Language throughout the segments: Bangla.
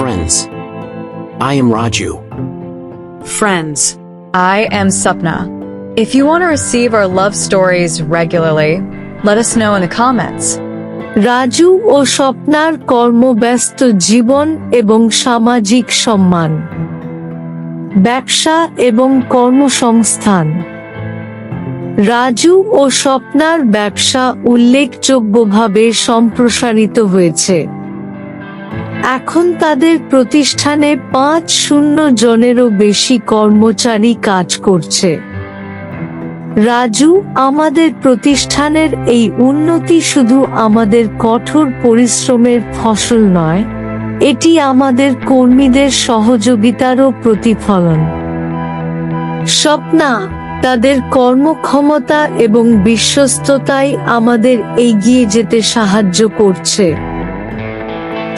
Friends. I am Raju. Friends, I am Sapna. If you want to receive our love stories regularly, let us know in the comments. Raju ও স্বপ্নার কর্মব্যস্ত জীবন এবং সামাজিক সম্মান ব্যবসা এবং কর্মসংস্থান রাজু ও স্বপ্নার ব্যবসা উল্লেখযোগ্যভাবে সম্প্রসারিত হয়েছে এখন তাদের প্রতিষ্ঠানে পাঁচ শূন্য জনেরও বেশি কর্মচারী কাজ করছে। রাজু, আমাদের প্রতিষ্ঠানের এই উন্নতি শুধু আমাদের কঠোর পরিশ্রমের ফসল নয়, এটি আমাদের কর্মীদের সহযোগিতারও প্রতিফলন। স্বপ্না, তাদের কর্মক্ষমতা এবং বিশ্বস্ততাই আমাদের এগিয়ে যেতে সাহায্য করছে।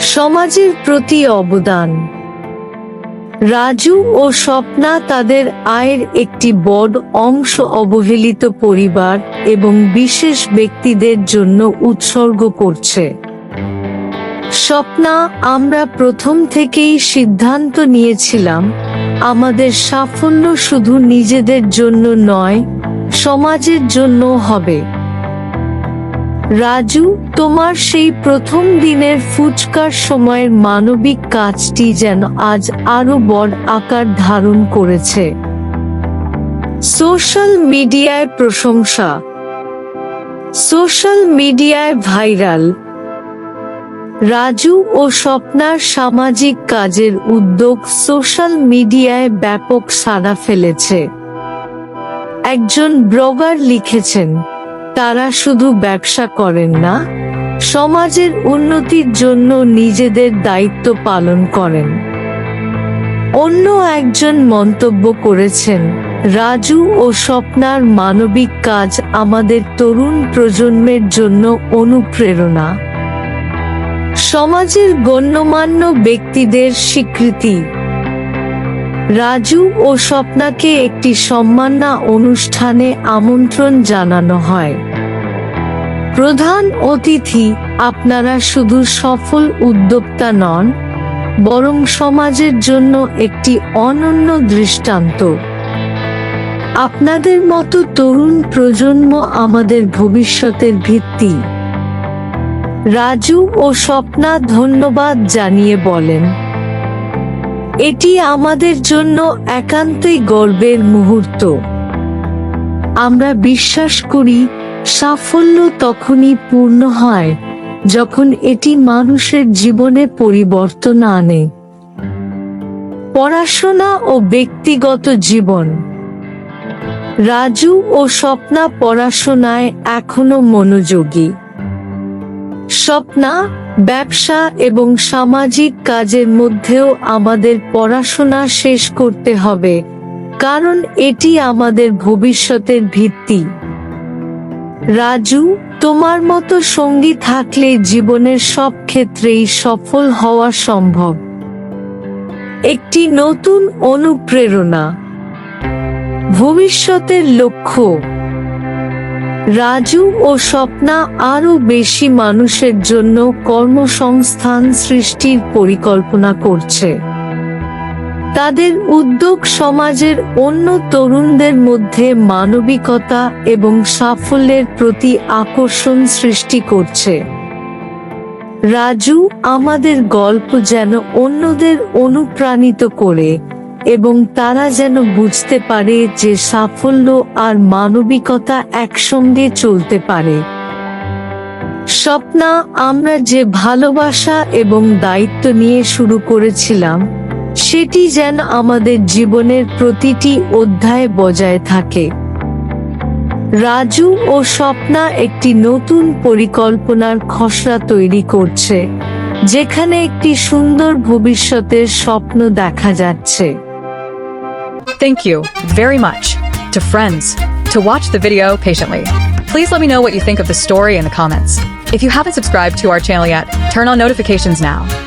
সমাজের প্রতি অবদান। রাজু ও স্বপ্না তাদের আয়ের একটি বড় অংশ অবহেলিত পরিবার এবং বিশেষ ব্যক্তিদের জন্য উৎসর্গ করছে। স্বপ্না, আমরা প্রথম থেকেই সিদ্ধান্ত নিয়েছিলাম, আমাদের সাফল্য শুধু নিজেদের জন্য নয়, সমাজের জন্য হবে। রাজু, তোমার সেই প্রথম দিনের ফুচকার সময়ের মানবিক কাজটি যেন আজ আরও বড় আকার ধারণ করেছে। সোশ্যাল মিডিয়ায় প্রশংসা। সোশ্যাল মিডিয়ায় ভাইরাল। রাজু ও স্বপ্নার সামাজিক কাজের উদ্যোগ সোশ্যাল মিডিয়ায় ব্যাপক সাড়া ফেলেছে। একজন ব্লগার লিখেছেন তারা শুধু ব্যবসা করেন না, সমাজের উন্নতির জন্য নিজেদের দায়িত্ব পালন করেন। অন্য একজন মন্তব্য করেছেন, রাজু ও স্বপ্নার মানবিক কাজ আমাদের তরুণ প্রজন্মের জন্য অনুপ্রেরণা। সমাজের গণ্যমান্য ব্যক্তিদের স্বীকৃতি। রাজু ও স্বপ্নাকে একটি সম্মাননা অনুষ্ঠানে আমন্ত্রণ জানানো হয়। প্রধান অতিথি আপনারা শুধু সফল উদ্যোক্তা নন, বরং সমাজের জন্য একটি অনন্য দৃষ্টান্ত। আপনাদের মতো তরুণ প্রজন্ম আমাদের ভবিষ্যতের ভিত্তি। রাজু ও স্বপ্না ধন্যবাদ জানিয়ে বলেন। এটি আমাদের জন্য একান্তই গর্বের মুহূর্ত। আমরা বিশ্বাস করি, সাফল্য তখনই পূর্ণ হয়, যখন এটি মানুষের জীবনে পরিবর্তন আনে। পড়াশোনা ও ব্যক্তিগত জীবন। রাজু ও স্বপ্না পড়াশোনায় এখনও মনোযোগী। স্বপ্না ব্যবসা এবং সামাজিক কাজের মধ্যেও আমাদের পড়াশোনা শেষ করতে হবে, কারণ এটি আমাদের ভবিষ্যতের ভিত্তি। রাজু, তোমার মতো সঙ্গী থাকলে জীবনের সব ক্ষেত্রেই সফল হওয়া সম্ভব। একটি নতুন অনুপ্রেরণা। ভবিষ্যতের লক্ষ্য। রাজু ও স্বপ্না আরও বেশি মানুষের জন্য কর্মসংস্থান সৃষ্টির পরিকল্পনা করছে। তাদের উদ্যোগ সমাজের অন্য তরুণদের মধ্যে মানবিকতা এবং সাফল্যের প্রতি আকর্ষণ সৃষ্টি করছে। রাজু, আমাদের গল্প যেন অন্যদের অনুপ্রাণিত করে এবং তারা যেন বুঝতে পারে যে সাফল্য আর মানবিকতা একসঙ্গে চলতে পারে। স্বপ্না, আমরা যে ভালোবাসা এবং দায়িত্ব নিয়ে শুরু করেছিলাম, সেটি যেন আমাদের জীবনের প্রতিটি অধ্যায় বজায় থাকে। রাজু ও স্বপ্না একটি নতুন পরিকল্পনার খসড়া তৈরি করছে, যেখানে একটি সুন্দর ভবিষ্যতের স্বপ্ন দেখা যাচ্ছে। Thank you very much to friends to watch the video patiently. Please let me know what you think of the story in the comments. If you haven't subscribed to our channel yet, turn on notifications now